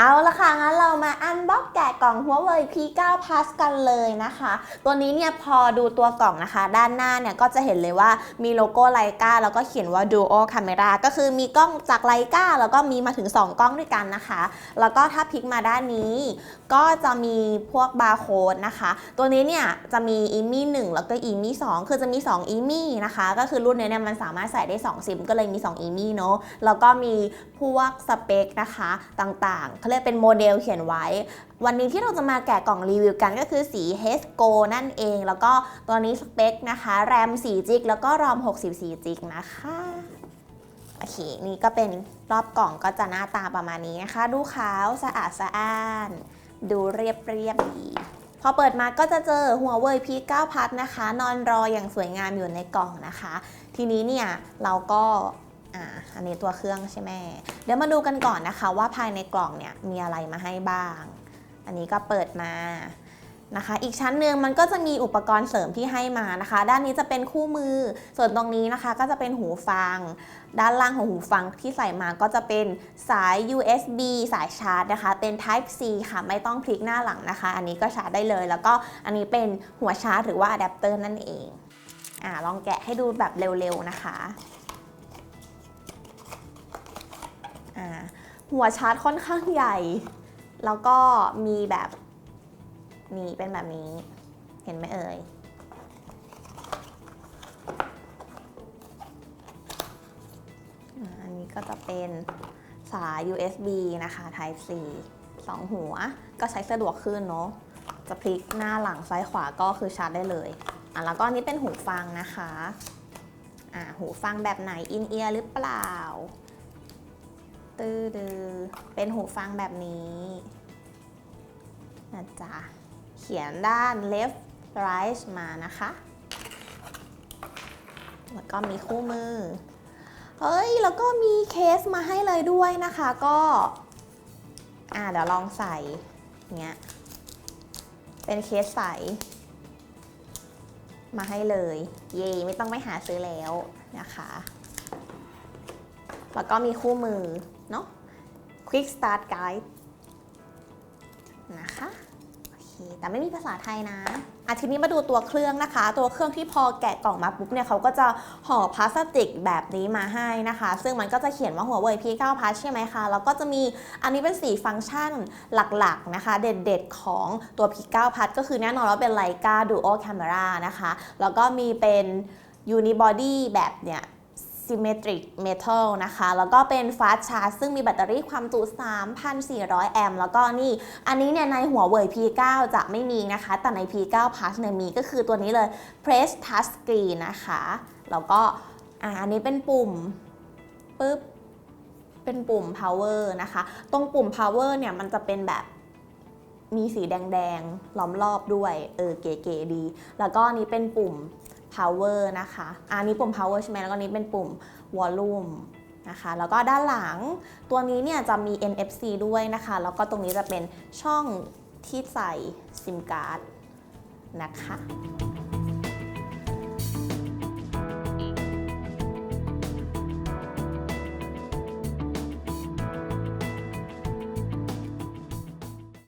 เอาละค่ะ งั้นเรามาอันบ็อกแกะกล่อง Huawei P9 Plus กันเลยนะคะ ตัวนี้เนี่ยพอดูตัวกล่องนะคะ ด้านหน้าเนี่ยก็จะเห็นเลยว่ามีโลโก้ไลกาแล้วก็เขียนว่า Dual Camera ก็คือมีกล้องจากไลกาแล้วก็มีมาถึง 2 กล้องด้วยกันนะคะ แล้วก็ถ้าพลิกมาด้านนี้ ก็จะมีพวกบาร์โค้ดนะคะ ตัวนี้เนี่ยจะมี EMI 1แล้วก็ EMI 2คือจะมี2 EMI นะคะ ก็คือรุ่นนี้เนี่ยมันสามารถใส่ได้2ซิมก็เลยมี2 EMI เนอะแล้วก็มีพวกสเปคนะคะต่างๆเขาเรียกเป็นโมเดลเขียนไว้ วันนี้ที่เราจะมาแกะกล่องรีวิวกันก็คือสี h Go นั่นเอง แล้วก็ตัวนี้สเปคนะคะแรม4 g b แล้วก็รอม64 g b นะคะโอเคนี่ก็เป็นรอบกล่องก็จะหน้าตาประมาณนี้นะคะ ดูขาวสะอาดสะอ้าน ดูเรียบเรียบดีพอเปิดมาก็จะเจอ Huawei P9 Plus นะคะ นอนรออย่างสวยงามอยู่ในกล่องนะคะ ทีนี้เนี่ยเราก็ อ่าอันนี้ตัวเครื่องใช่ไหมเดี๋ยวมาดูกันก่อนนะคะ ว่าภายในกล่องเนี่ยมีอะไรมาให้บ้าง อันนี้ก็เปิดมานะคะ อีกชั้นหนึ่งมันก็จะมีอุปกรณ์เสริมที่ให้มานะคะ ด้านนี้จะเป็นคู่มือ ส่วนตรงนี้นะคะก็จะเป็นหูฟัง ด้านล่างของหูฟังที่ใส่มาก็จะเป็นสาย USB สายชาร์จนะคะ เป็น Type C ค่ะ ไม่ต้องพลิกหน้าหลังนะคะ อันนี้ก็ชาร์จได้เลย แล้วก็อันนี้เป็นหัวชาร์จหรือว่าอะแดปเตอร์นั่นเอง อ่าลองแกะให้ดูแบบเร็วๆนะคะ หัวชาร์จค่อนข้างใหญ่ แล้วก็มีแบบนี่เป็นแบบนี้ เห็นไหมเอ่ย อันนี้ก็จะเป็นสาย USB นะคะ Type C สองหัว ก็ใช้สะดวกขึ้นเนาะ จะพลิกหน้าหลังซ้ายขวาก็คือชาร์จได้เลย อะแล้วก็นนี้เป็นหูฟังนะคะ อ่าหูฟังแบบไหน อินเอียร์หรือเปล่า ตื้อดือ เป็นหูฟังแบบนี้นะจ๊ะ เขียนด้าน left right มานะคะ แล้วก็มีคู่มือ เฮ้ย แล้วก็มีเคสมาให้เลยด้วยนะคะก็ อ่าเดี๋ยวลองใส่เงี้ย เป็นเคสใส มาให้เลย เย่ไม่ต้องไปหาซื้อแล้วนะคะ แล้วก็มีคู่มือเนาะ Quick Start Guide นะคะโอเคแต่ไม่มีภาษาไทยนะอาทีนี้มาดูตัวเครื่องนะคะ ตัวเครื่องที่พอแกะกล่องมาปุ๊บเนี่ยเขาก็จะห่อพลาสติกแบบนี้มาให้นะคะ ซึ่งมันก็จะเขียนว่าหัวเว่ย P9 Plus ใช่ไหมคะแล้วก็จะมีอันนี้เป็นสีฟังก์ชันหลักๆนะคะ เด็ดๆของตัว P9 Plus ก็คือแน่นอนว่าเป็น Leica Dual Camera นะคะ แล้วก็มีเป็น Unibody แบบเนี่ย Symmetric Metal นะคะ แล้วก็เป็น Fast Charge ซึ่งมีแบตเตอรี่ความจุ 3,400 แอมป์แล้วก็นี่ อันนี้เนี่ยในหัวเว่ย P9 จะไม่มีนะคะ แต่ใน P9 Plus เนี่ยมีก็คือตัวนี้เลย Press Touch Screen นะคะ แล้วก็อันนี้เป็นปุ่มปึ๊บ เป็นปุ่ม power นะคะ ตรงปุ่ม power เนี่ยมันจะเป็นแบบมีสีแดงๆล้อมรอบด้วย เออเก๋ๆดี แล้วก็นนี้เป็นปุ่ม power นะคะอันนี้ปุ่ม power ใช่ไหมแล้วก็นี้เป็นปุ่ม volume นะคะแล้วก็ด้านหลังตัวนี้เนี่ยจะมี NFC ด้วยนะคะ แล้วก็ตรงนี้จะเป็นช่องที่ใส่ซิมการ์ดนะคะ